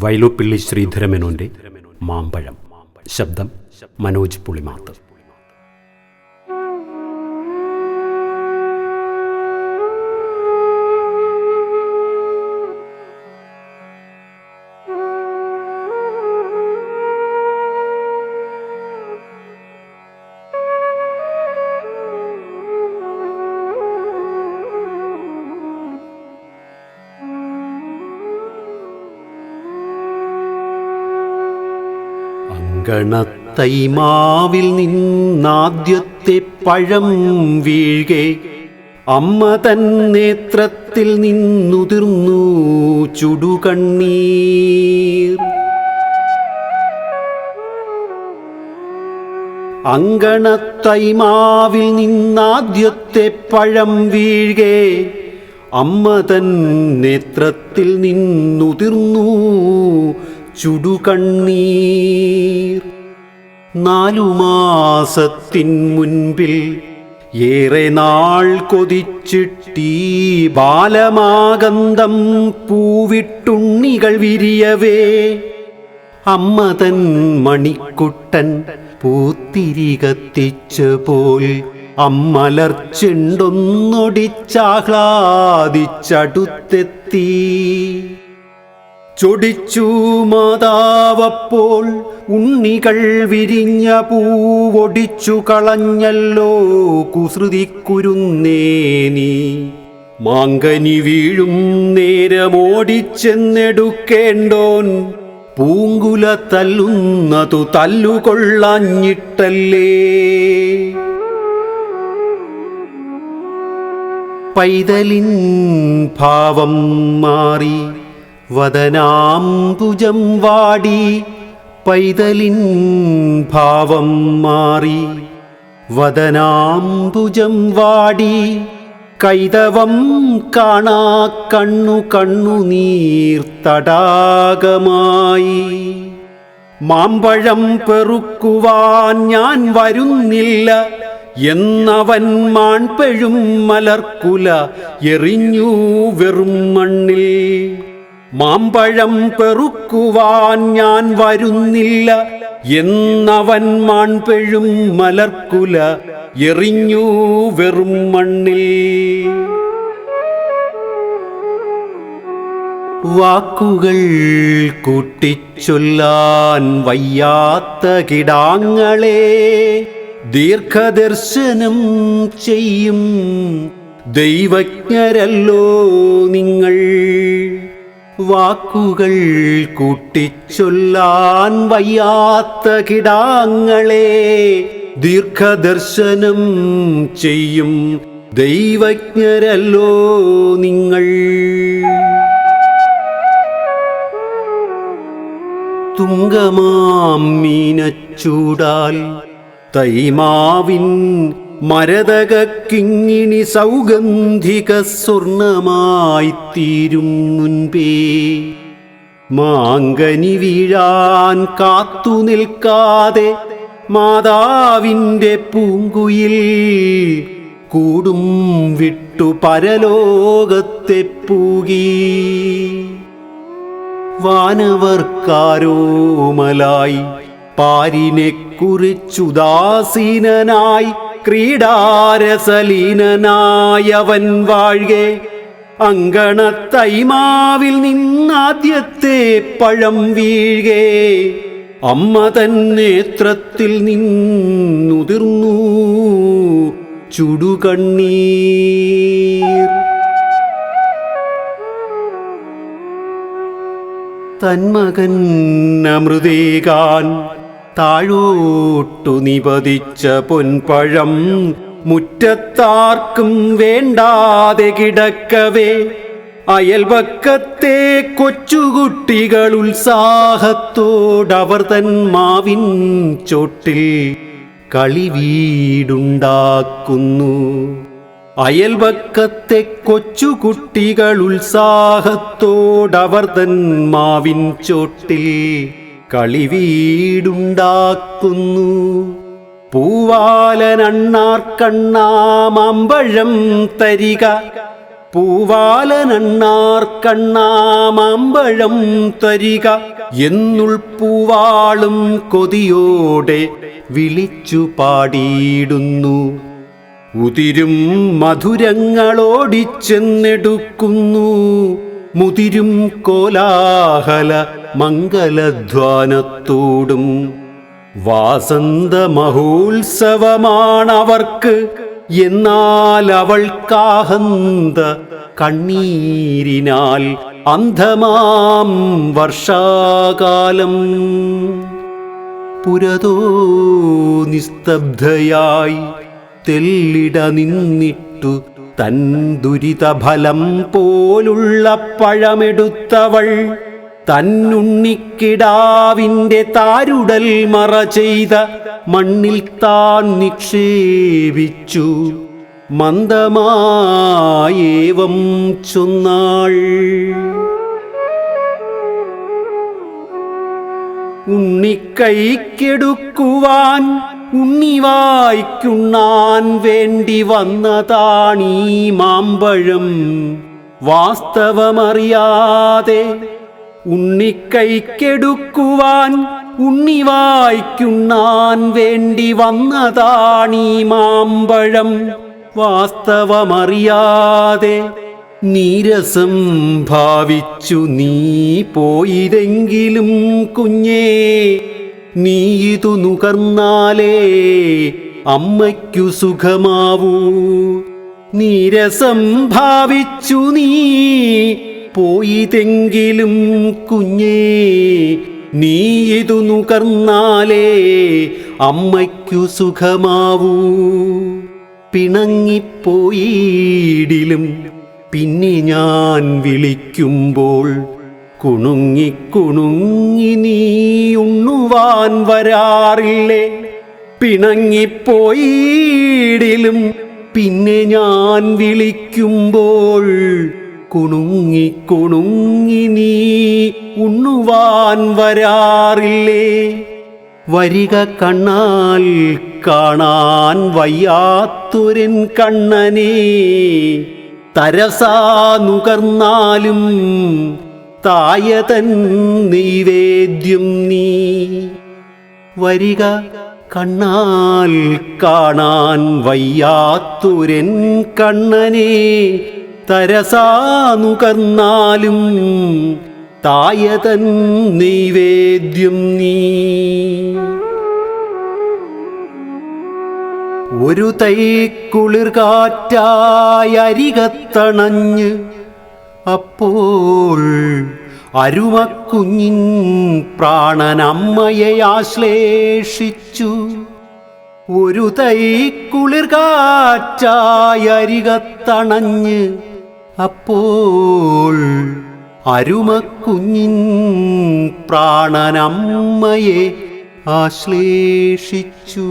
വയലുപ്പിള്ളി ശ്രീധരമേനോന്റെ മാമ്പഴം ശബ്ദം മനോജ് പുളിമാത്ത് അങ്കണത്തൈമാവിൽ നിന്നാദ്യത്തെ പഴം വീഴ്കെ അമ്മ തൻ നേത്രത്തിൽ നിന്നുതിർന്നു ചുടുകണ്ണീർ. അങ്കണത്തൈമാവിൽ നിന്നാദ്യത്തെ പഴം വീഴ്കെ അമ്മ തൻ നേത്രത്തിൽ നിന്നുതിർന്നു ചുടുകണ്ണീർ. നാലു മാസത്തിൻ മുൻപിൽ ഏറെ നാൾ കൊതിച്ചിട്ടീ ബാലമാകന്തം പൂവിട്ടുണ്ണികൾ വിരിയവേ. അമ്മ തൻ മണിക്കുട്ടൻ പൂത്തിരി കത്തിച്ച് പോൽ അമ്മലർച്ചെണ്ടൊന്നൊടിച്ചാഹ്ലാദിച്ചടുത്തെത്തി. ചൊടിച്ചു മാതാവപ്പോൾ ഉണ്ണികൾ വിരിഞ്ഞ പൂവൊടിച്ചു കളഞ്ഞല്ലോ കുസൃതിക്കുരുന്നേനി മാങ്കനി വീഴും നേരമോടിച്ചെന്നെടുക്കേണ്ടോൻ പൂങ്കുല തല്ലുന്നതു തല്ലുകൊള്ളഞ്ഞിട്ടല്ലേ. പൈതലിൻ ഭാവം മാറി വദനാംബുജം വാടി പൈതലിൻ ഭാവം മാറി. വദനാംബുജം വാടി കൈതവം കാണാ കണ്ണു കണ്ണു നീർ തടാകമായി. മാമ്പഴം പെറുക്കുവാൻ ഞാൻ വരുന്നില്ല എന്നവൻ മാൺപെഴും മലർക്കുല എറിഞ്ഞു വെറും മണ്ണിൽ. മാമ്പഴം പെറുക്കുവാൻ ഞാൻ വരുന്നില്ല. എന്നവൻ മാൺപെഴും മലർക്കുല എറിഞ്ഞു വെറും മണ്ണിൽ. വാക്കുകൾ കൂട്ടിച്ചൊല്ലാൻ വയ്യാത്ത കിടാങ്ങളെ ദീർഘദർശനം ചെയ്യും. ദൈവജ്ഞരല്ലോ നിങ്ങൾ. വാക്കുകൾ കൂട്ടിച്ചൊല്ലാൻ വയ്യാത്ത കിടാങ്ങളെ ദീർഘദർശനം ചെയ്യും ദൈവജ്ഞരല്ലോ നിങ്ങൾ. തുങ്കമാം മീനച്ചൂടാൽ തൈമാവിൻ മരതക കിങ്ങിണി സൗഗന്ധിക സ്വർണമായി തീരും മുൻപേ. മാങ്കനി വീഴാൻ കാത്തു നിൽക്കാതെ മാതാവിന്റെ പൂങ്കുയിൽ കൂടും വിട്ടു പരലോകത്തെ പൂകി. വാനവർക്കാരോമലായി പാരിനെ കുറിച്ചുദാസീനനായി ക്രീഡാരസലീനനായവൻ വാഴ്കെ അങ്കണത്തൈമാവിൽ നിന്നാദ്യത്തെ പഴം വീഴ്കെ. അമ്മ തൻ നേത്രത്തിൽ നിന്നുതിർന്നു ചുടുകണ്ണീർ. തന്മകൻ അമൃതേകാൻ താഴോട്ടു നിപതിച്ച പൊൻപഴം മുറ്റത്താർക്കും വേണ്ടാതെ കിടക്കവേ. അയൽവക്കത്തെ കൊച്ചുകുട്ടികൾ ഉത്സാഹത്തോടവർ തൻ മാവിൻ ചോട്ടിൽ കളിവീടുണ്ടാക്കുന്നു അയൽവക്കത്തെ കൊച്ചുകുട്ടികൾ ഉത്സാഹത്തോടവർ തൻ മാവിൻ ചോട്ടിൽ കളിവീടുണ്ടാക്കുന്നു. പൂവാലനണ്ണാർക്കണ്ണാമമ്പഴം തരിക. പൂവാലനണ്ണാർ കണ്ണാമാമ്പഴം തരിക. എന്നുൾ പൂവാളും കൊതിയോടെ വിളിച്ചു പാടിയിടുന്നു. ഉതിരും മധുരങ്ങളോടിച്ചെന്നെടുക്കുന്നു. മുതിരും കോലാഹല മംഗലധ്വാനത്തോടും വാസന്ത മഹോത്സവമാണവർക്ക് എന്നാൽ അവൾക്കാഹന്ത കണ്ണീരിനാൽ അന്ധമാം വർഷാകാലം. പുരതോ നിസ്തബ്ധയായി തെല്ലിട നിന്നിട്ടു തൻ ദുരിതഫലം പോലുള്ള പഴമെടുത്തവൾ തന്നുണ്ണിക്കിടാവിന്റെ താരുടൽ മറ ചെയ്ത മണ്ണിൽ താൻ നിക്ഷേപിച്ചു. മന്ദമായേവം ചൊന്നാൾ. ഉണ്ണിക്കൈക്കെടുക്കുവാൻ ഉണ്ണിവായ്ക്കുണ്ണാൻ വേണ്ടി വന്നതാണീ മാമ്പഴം. വാസ്തവമറിയാതെ ഉണ്ണിക്കൈക്കെടുക്കുവാൻ ഉണ്ണിവായ്ക്കുണ്ണാൻ വേണ്ടി വന്നതാണീ മാമ്പഴം. വാസ്തവമറിയാതെ നീരസം ഭാവിച്ചു നീ പോയിരെങ്കിലും കുഞ്ഞേ നീ ഇതു നുകർന്നാലേ അമ്മയ്ക്കു സുഖമാവൂ. നീരസം ഭാവിച്ചു നീ പോയതെങ്കിലും കുഞ്ഞേ നീ ഇതു നുകർന്നാലേ അമ്മയ്ക്കു സുഖമാവൂ. പിണങ്ങിപ്പോയിടിലും പിന്നെ ഞാൻ വിളിക്കുമ്പോൾ കുണുങ്ങി കുണുങ്ങി നീ ഉണ്ണുവാൻ വരാറില്ലേ? പിണങ്ങിപ്പോയിടിലും പിന്നെ ഞാൻ വിളിക്കുമ്പോൾ കുണുങ്ങി കുണുങ്ങി നീ ഉണ്ണുവാൻ വരാറില്ലേ? വരിക കണ്ണാൽ കാണാൻ വയ്യാത്തൊരൻ കണ്ണനെ തരസാ നുകർന്നാലും തായതൻ നൈവേദ്യം നീ. വരിക കണ്ണാൽ കാണാൻ വയ്യാത്തൊരൻ കണ്ണനെ തരസാ നുകർന്നാലും തായതൻ നൈവേദ്യം നീ. ഒരു തൈ കുളിർകാറ്റായി അരികത്തണഞ്ഞ് അപ്പോൾ അരുമക്കുഞ്ഞിൻ പ്രാണനമ്മയെ ആശ്ലേഷിച്ചു. ഒരു തൈ കുളിർകാറ്റായി അരികത്തണഞ്ഞ് അപ്പോൾ അരുമക്കുഞ്ഞിൻ പ്രാണനമ്മയെ ആശ്ലേഷിച്ചു.